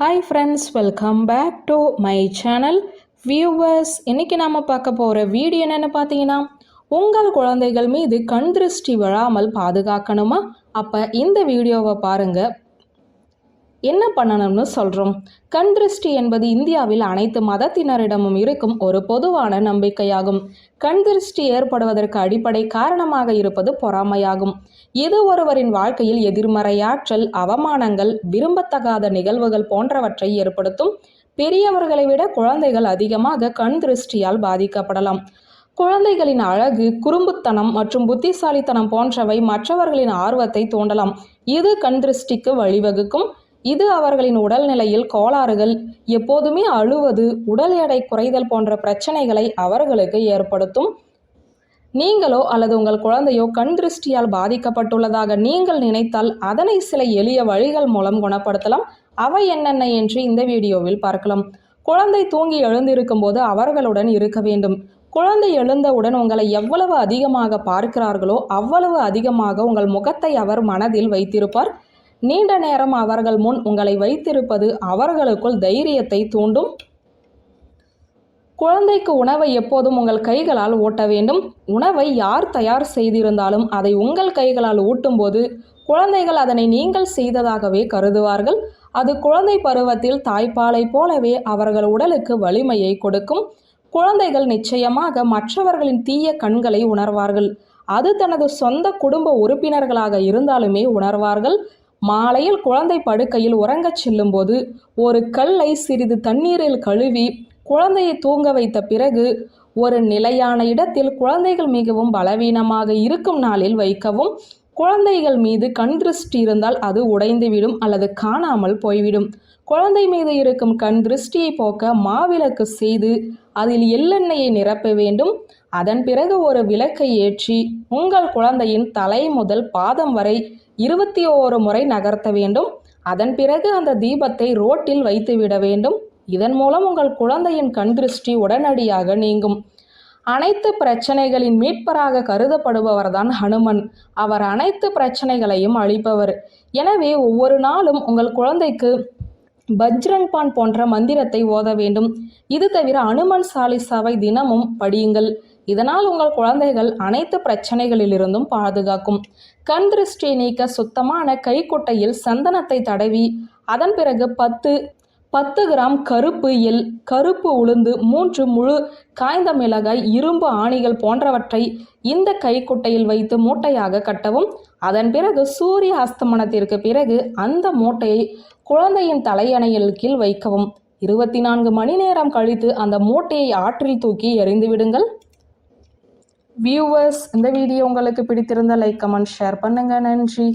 Hi friends welcome back to my channel viewers இன்றைக்கி நாம் பார்க்க போகிற வீடியோ என்னென்னு பார்த்தீங்கன்னா உங்கள் குழந்தைகள் மீது கண் திருஷ்டி விழாமல் பாதுகாக்கணுமா? அப்போ இந்த வீடியோவை பாருங்கள் என்ன பண்ணணும்னு சொல்கிறோம் கண் திருஷ்டி என்பது இந்தியாவில் அனைத்து மதத்தினரிடமும் இருக்கும் ஒரு பொதுவான நம்பிக்கையாகும். கண் திருஷ்டி ஏற்படுவதற்கு அடிப்படை காரணமாக இருப்பது பொறாமையாகும். இது ஒருவரின் வாழ்க்கையில் எதிர்மறையாற்றல் அவமானங்கள் விரும்பத்தகாத நிகழ்வுகள் போன்றவற்றை ஏற்படுத்தும். பெரியவர்களை விட குழந்தைகள் அதிகமாக கண் திருஷ்டியால் பாதிக்கப்படலாம். குழந்தைகளின் அழகு குறும்புத்தனம் மற்றும் புத்திசாலித்தனம் போன்றவை மற்றவர்களின் ஆர்வத்தை தூண்டலாம். இது கண் திருஷ்டிக்கு வழிவகுக்கும். இது அவர்களின் உடல்நிலையில் கோளாறுகள் எப்போதுமே அழுவது உடல் எடை குறைதல் போன்ற பிரச்சனைகளை அவர்களுக்கு ஏற்படுத்தும். நீங்களோ அல்லது உங்கள் குழந்தையோ கண் திருஷ்டியால் பாதிக்கப்பட்டுள்ளதாக நீங்கள் நினைத்தால் அதனை சில எளிய வழிகள் மூலம் குணப்படுத்தலாம். அவை என்னென்ன என்று இந்த வீடியோவில் பார்க்கலாம். குழந்தை தூங்கி எழுந்திருக்கும் போது அவர்களுடன் இருக்க வேண்டும். குழந்தை எழுந்தவுடன் உங்களை எவ்வளவு அதிகமாக பார்க்கிறார்களோ அவ்வளவு அதிகமாக உங்கள் முகத்தை அவர் மனதில் வைத்திருப்பார். நீண்ட நேரம் அவர்கள் முன் உங்களை வைத்திருப்பது அவர்களுக்குள் தைரியத்தை தூண்டும். குழந்தைக்கு உணவை எப்போதும் உங்கள் கைகளால் ஊட்ட வேண்டும். உணவை யார் தயார் செய்திருந்தாலும் அதை உங்கள் கைகளால் ஊட்டும்போது குழந்தைகள் அதனை நீங்கள் செய்ததாகவே கருதுவார்கள். அது குழந்தை பருவத்தில் தாய்ப்பாலை போலவே அவர்கள் உடலுக்கு வலிமையை கொடுக்கும். குழந்தைகள் நிச்சயமாக மற்றவர்களின் தீய கண்களை உணர்வார்கள். அது தனது சொந்த குடும்ப உறுப்பினர்களாக இருந்தாலுமே உணர்வார்கள். மாலையில் குழந்தை படுக்கையில் உறங்கச் செல்லும்போது ஒரு கல்லை சிறிது தண்ணீரில் கழுவி குழந்தையை தூங்க வைத்த பிறகு ஒரு நிலையான இடத்தில் குழந்தைகள் மிகவும் பலவீனமாக இருக்கும் நாளில் வைக்கவும் குழந்தைகள் மீது கண் திருஷ்டி இருந்தால் அது உடைந்துவிடும் அல்லது காணாமல் போய்விடும். குழந்தை மீது இருக்கும் கண் திருஷ்டியை போக்க மாவிளக்கு செய்து அதில் எள்ளெண்ணெயை நிரப்ப வேண்டும். அதன் பிறகு ஒரு விளக்கை ஏற்றி உங்கள் குழந்தையின் தலை முதல் பாதம் வரை இருபத்தி ஓரு முறை நகர்த்த வேண்டும். அதன் பிறகு அந்த தீபத்தை ரோட்டில் வைத்துவிட வேண்டும். இதன் மூலம் உங்கள் குழந்தையின் கண் திருஷ்டி உடனடியாக நீங்கும். அனைத்து பிரச்சனைகளின் மீட்பராக கருதப்படுபவர்தான் ஹனுமன். அவர் அனைத்து பிரச்சனைகளையும் அழிப்பவர். எனவே ஒவ்வொரு நாளும் உங்கள் குழந்தைக்கு பஜ்ரங் பான் போன்ற மந்திரத்தை ஓத வேண்டும். இது தவிர அனுமன் சாலிசாவை தினமும் படியுங்கள். இதனால் உங்கள் குழந்தைகள் அனைத்து பிரச்சனைகளிலிருந்தும் பாதுகாக்கும். கண் திருஷ்டி நீக்க சுத்தமான கைக்குட்டையில் சந்தனத்தை தடவி அதன் பிறகு பத்து பத்து கிராம் கருப்பு எல் கருப்பு உளுந்து மூன்று முழு காய்ந்த மிளகாய் இரும்பு ஆணிகள் போன்றவற்றை இந்த கைக்குட்டையில் வைத்து மூட்டையாக கட்டவும். அதன் பிறகு சூரிய அஸ்தமனத்திற்கு பிறகு அந்த மூட்டையை குழந்தையின் தலையணையில் கீழ் வைக்கவும். இருபத்தி நான்கு மணி நேரம் கழித்து அந்த மூட்டையை ஆற்றில் தூக்கி எறிந்து விடுங்கள். வியூவர்ஸ் இந்த வீடியோ உங்களுக்கு பிடித்திருந்த லைக் கமெண்ட் ஷேர் பண்ணுங்க. நன்றி.